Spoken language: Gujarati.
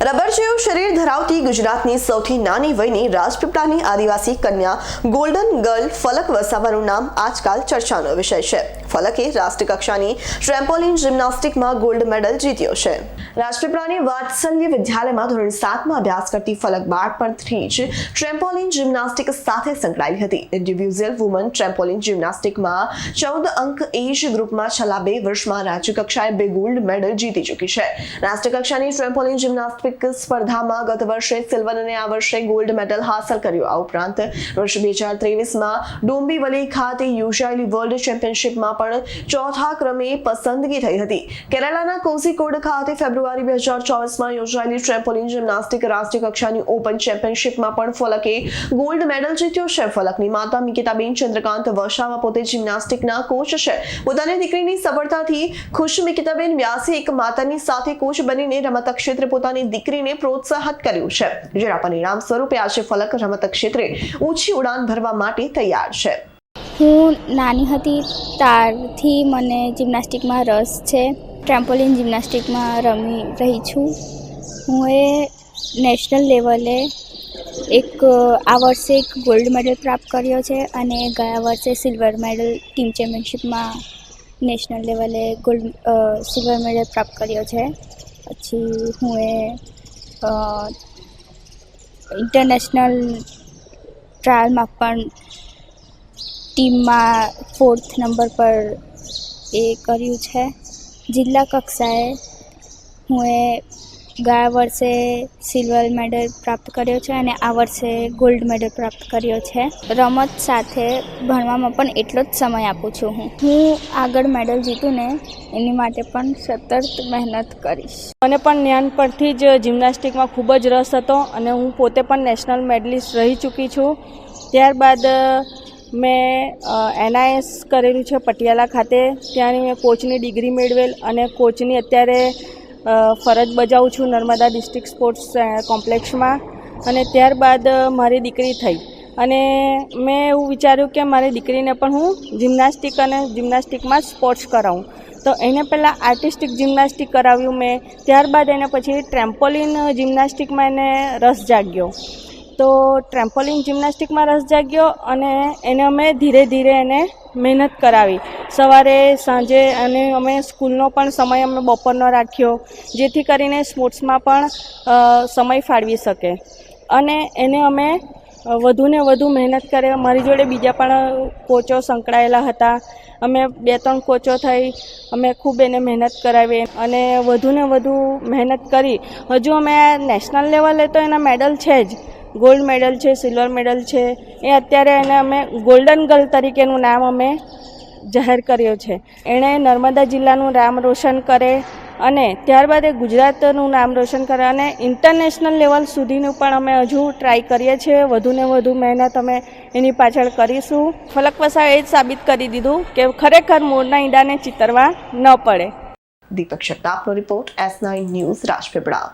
રબર જેવું શરીર ધરાવતી ગુજરાતની સૌથી નાની વયની રાજપીપળાની આદિવાસી કન્યા ગોલ્ડન ગર્લ ફલક વસાવાનું નામ આજકાલ ચર્ચાનો વિષય છે. ફલકે રાષ્ટ્રીય કક્ષાની ટ્રેમ્પોલિન જિમ્નાસ્ટિકમાં ગોલ્ડ મેડલ જીત્યો છે. રાષ્ટ્રપ્રાણી વાત્સલ્ય વિદ્યાલયમાં ધોરણ સાતમાં અભ્યાસ કરતી ફલક બાળપણથી જ ટ્રેમ્પોલિન જિમ્નાસ્ટિક સાથે સંકળાયેલી હતી. ઇન્ડિવિઝ્યુઅલ વુમન ટ્રેમ્પોલિન જિમ્નાસ્ટિકમાં ચૌદ અંક એજ ગ્રુપમાં છેલ્લા બે વર્ષમાં રાજ્ય કક્ષાએ બે ગોલ્ડ મેડલ જીતી ચૂકી છે. રાષ્ટ્રકક્ષાની ટ્રેમ્પોલિન જિમ્નાસ્ટિક સ્પર્ધામાં ગત વર્ષે સિલ્વર અને આ વર્ષે ગોલ્ડ મેડલ હાંસલ કર્યો. આ ઉપરાંત વર્ષ બે હજાર ત્રેવીસમાં ડોંબીવલી ખાતે યોજાયેલી વર્લ્ડ ચેમ્પિયનશિપમાં પણ ચોથા ક્રમે પસંદગી થઈ હતી. કેરાલાના કોઝીકોડ ખાતે ફેબ્રુઆરી બે હજાર ચોવીસમાં યોજાયેલી ટ્રેમ્પોલિન જિમ્નાસ્ટિક રાષ્ટ્રીય કક્ષાની ઓપન ચેમ્પિયનશિપમાં પણ ફલકે ગોલ્ડ મેડલ જીત્યો છે ફલકની. માતા મિકિતાબેન ચંદ્રકાંત વસાવા પોતે જિમ્નાસ્ટિકના કોચ છે. પોતાની દીકરીની સફળતાથી ખુશ મિકિતાબેન વ્યાસે એક માતાની સાથે કોચ બનીને રમત ક્ષેત્રે પોતાની દીકરીને પ્રોત્સાહિત કર્યું છે. જેના પરિણામ સ્વરૂપે આજે ફલક રમત ક્ષેત્રે ઊંચી ઉડાન ભરવા માટે તૈયાર છે. હું નાની હતી ત્યારથી મને જિમ્નાસ્ટિકમાં રસ છે. ટ્રેમ્પોલિન જિમ્નાસ્ટિકમાં રમી રહી છું. હું એ નેશનલ લેવલે એક, આ વર્ષે એક ગોલ્ડ મેડલ પ્રાપ્ત કર્યો છે અને ગયા વર્ષે સિલ્વર મેડલ ટીમ ચેમ્પિયનશિપમાં નેશનલ લેવલે ગોલ્ડ સિલ્વર મેડલ પ્રાપ્ત કર્યો છે. પછી હું એ ઇન્ટરનેશનલ ટ્રાયલમાં પણ ટીમમાં ફોર્થ નંબર પર એ કર્યું છે. જિલ્લા કક્ષાએ હું એ ગયા વર્ષે સિલ્વર મેડલ પ્રાપ્ત કર્યો છે અને આ વર્ષે ગોલ્ડ મેડલ પ્રાપ્ત કર્યો છે. રમત સાથે ભણવામાં પણ એટલો જ સમય આપું છું હું. હું આગળ મેડલ જીતું ને એની માટે પણ સતત મહેનત કરીશ. મને પણ નાનપણથી જ જિમ્નાસ્ટિકમાં ખૂબ જ રસ હતો અને હું પોતે પણ નેશનલ મેડલિસ્ટ રહી ચૂકી છું. ત્યારબાદ મેં એનઆઈએસ કરેલું છે પટિયાલા ખાતે. ત્યાંની મેં કોચની ડિગ્રી મેળવેલ અને કોચની અત્યારે ફરજ બજાવું છું નર્મદા ડિસ્ટ્રિક્ટ સ્પોર્ટ્સ કોમ્પ્લેક્ષમાં અને ત્યારબાદ મારી દીકરી થઈ. અને મેં એવું વિચાર્યું કે મારી દીકરીને પણ હું જિમ્નાસ્ટિક અને જિમ્નાસ્ટિકમાં સ્પોર્ટ્સ કરાવું. તો એને પહેલાં આર્ટિસ્ટિક જિમ્નાસ્ટિક કરાવ્યું મેં. ત્યારબાદ એને પછી ટ્રેમ્પોલિન જિમ્નાસ્ટિકમાં એને રસ જાગ્યો. તો ટ્રેમ્પોલિન જિમ્નાસ્ટિકમાં રસ જાગ્યો અને એને અમે ધીરે ધીરે એને મહેનત કરાવી. સવારે, સાંજે અને અમે સ્કૂલનો પણ સમય અમે બપોરનો રાખ્યો, જેથી કરીને સ્પોર્ટ્સમાં પણ સમય ફાળવી શકે. અને એને અમે વધુને વધુ મહેનત કરે. મારી જોડે બીજા પણ કોચો સંકળાયેલા હતા. અમે બે ત્રણ કોચો થઈ, અમે ખૂબ એને મહેનત કરાવી અને વધુને વધુ મહેનત કરી. હજુ અમે નેશનલ લેવલે તો એના મેડલ છે જ. ગોલ્ડ મેડલ છે, સિલ્વર મેડલ છે. એ અત્યારે એને અમે ગોલ્ડન ગર્લ તરીકેનું નામ અમે જાહેર કર્યો છે. એણે નર્મદા જિલ્લાનું નામ રોશન કરે અને ત્યારબાદ એ ગુજરાતનું નામ રોશન કરે અને ઇન્ટરનેશનલ લેવલ સુધીનું પણ અમે હજુ ટ્રાય કરીએ છીએ. વધુને વધુ મહેનત અમે એની પાછળ કરીશું. ફલક વસાવે એ જ સાબિત કરી દીધું કે ખરેખર મોરના ઈંડાને ચિતરવા ન પડે. Deepak શક્તાપનો report S nine news Rajpipla.